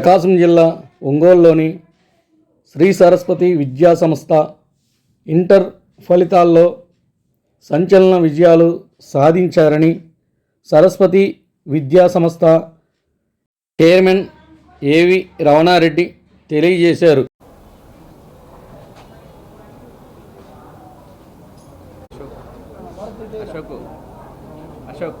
ప్రకాశం జిల్లా ఒంగోలులోని శ్రీ సరస్వతి విద్యా సంస్థ ఇంటర్ ఫలితాల్లో సంచలన విజయాలు సాధించారని సరస్వతి విద్యా సంస్థ చైర్మన్ ఏవి రమణారెడ్డి తెలియజేశారు. అశోక్. అశోక్.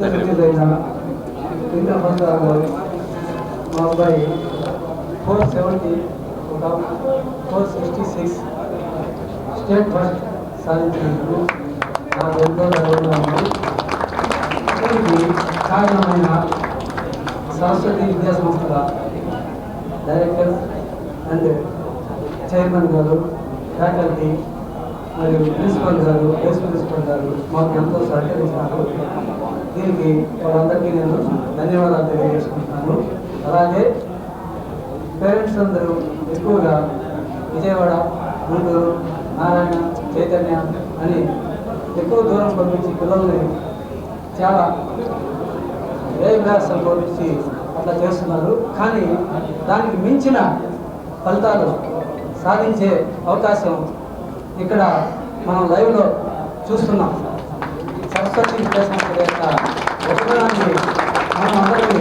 సూచితైన ఇంటర్ ఫలితాల్లో మా అబ్బాయి ఫోర్ సెవెంటీ ఒక four sixty six state first సాధించినందుకు నాకు ఎంతో గర్వంగా ఉంది దీనికి కారణమైన సరస్వతి విద్యా సంస్థల డైరెక్టర్ అండ్ చైర్మన్ గారు ఫ్యాకల్టీ మరియు ప్రిన్సిపల్ గారు వైస్ ప్రిన్సిపల్ గారు మాకు ఎంతో సహకరిస్తారు. దీనికి వాళ్ళందరికీ నేను ధన్యవాదాలు తెలియజేసుకుంటున్నాను. అలాగే పేరెంట్స్ అందరూ ఎక్కువగా విజయవాడ గుంటూరు నారాయణ చైతన్య అని ఎక్కువ దూరం పంపించి పిల్లల్ని చాలా వేగ సంభవించి అట్లా చేస్తున్నారు. కానీ దానికి మించిన ఫలితాలు సాధించే అవకాశం ఇక్కడ మనం లైవ్లో చూస్తున్నాం. సరస్వతి విద్యాసంస్థ యొక్క గొప్పతనాన్ని మనం అందరికీ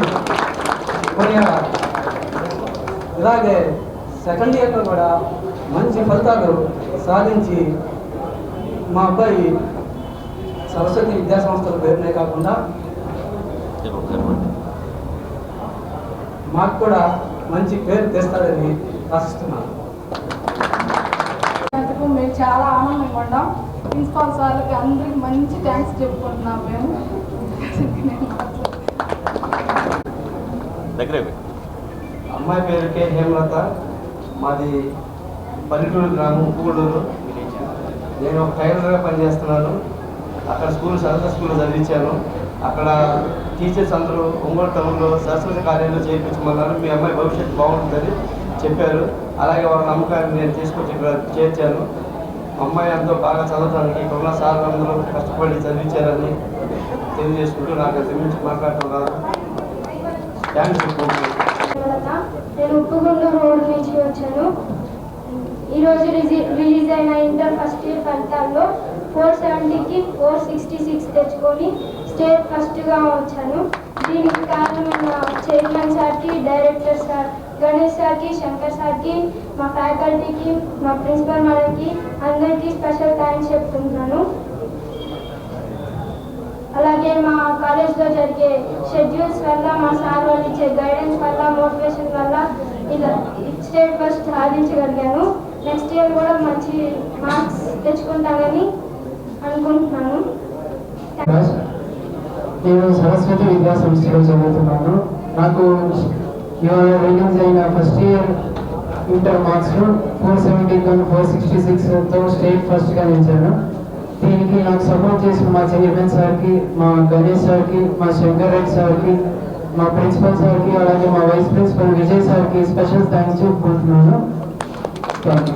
కొనియాడాలి ఇలాగే సెకండ్ ఇయర్లో కూడా మంచి ఫలితాలు సాధించి మా అబ్బాయి సరస్వతి విద్యాసంస్థల పేరునే కాకుండా మాకు కూడా మంచి పేరు తెస్తాడని ఆశిస్తున్నాను. అందుకు మేము చాలా ఆనందంగా ఉన్నాం. ప్రిన్సిపాల్ సార్లకి అందరికి మంచి థ్యాంక్స్ చెప్పుకుంటున్నాం మేము. అమ్మాయి పేరు కే హేమలత. మాది పల్లెటూరు గ్రామం పూడూరు నేను ఒక టైలర్గా పనిచేస్తున్నాను. అక్కడ స్కూల్ సరదా స్కూల్ చదివించాను. అక్కడ టీచర్స్ అందరూ ఒంగోలు టౌన్లో సరస్వతి కాలేజీలో చేయించమన్నారు మీ అమ్మాయి భవిష్యత్తు బాగుంటుందని చెప్పారు. అలాగే వాళ్ళ నమ్మకాన్ని నేను తీసుకొచ్చి ఇక్కడ చేర్చాను. అమ్మాయి ఎంతో బాగా చదవడానికి ఇక్కడ ఉన్న సార్ అందరూ కష్టపడి చదివించారని తెలియజేసుకుంటూ నాకు అది మాట్లాడటం రాదు. థ్యాంక్స్ నేను ఉప్పుగుండు రోడ్ నుంచి వచ్చాను. ఈరోజు రిలీజ్ అయిన ఇంటర్ ఫస్ట్ ఇయర్ ఫలితాల్లో ఫోర్ సెవెంటీకి ఫోర్ సిక్స్టీ సిక్స్ తెచ్చుకొని స్టేట్ ఫస్ట్గా వచ్చాను. దీనికి కారణమైన చైర్మన్ సార్కి డైరెక్టర్ సార్ గణేష్ సార్కి శంకర్ సార్కి మా ఫ్యాకల్టీకి మా ప్రిన్సిపల్ మేడంకి అందరికీ స్పెషల్ థ్యాంక్స్ చెప్తున్నాను. అలాగే మా కాలేజ్లో జరిగే షెడ్యూల్స్ వల్ల మా సార్ వాళ్ళు ఇచ్చే గైడెన్స్ వల్ల మోటివేషన్ వల్ల ఇలా స్టేట్ ఫస్ట్ సాధించగలిగాను. నెక్స్ట్ ఇయర్ కూడా మంచి మార్క్స్ తెచ్చుకుంటానని అనుకుంటున్నాను. నేను సరస్వతి విద్యా సంస్థలో చదువుతున్నాను. నాకు ఇవాళ రిలీజ్ అయిన first year inter marks four seventy one four sixty సిక్స్తో state ఫస్ట్గా నిలిచాను. దీనికి నాకు సపోర్ట్ చేసిన మా చైర్మన్ సార్కి మా గణేష్ సార్కి మా శంకర్ రెడ్డి సార్కి మా ప్రిన్సిపల్ సార్కి అలాగే మా వైస్ ప్రిన్సిపల్ విజయ్ సార్కి స్పెషల్ థ్యాంక్స్ చెప్పుకుంటున్నాను. Thank you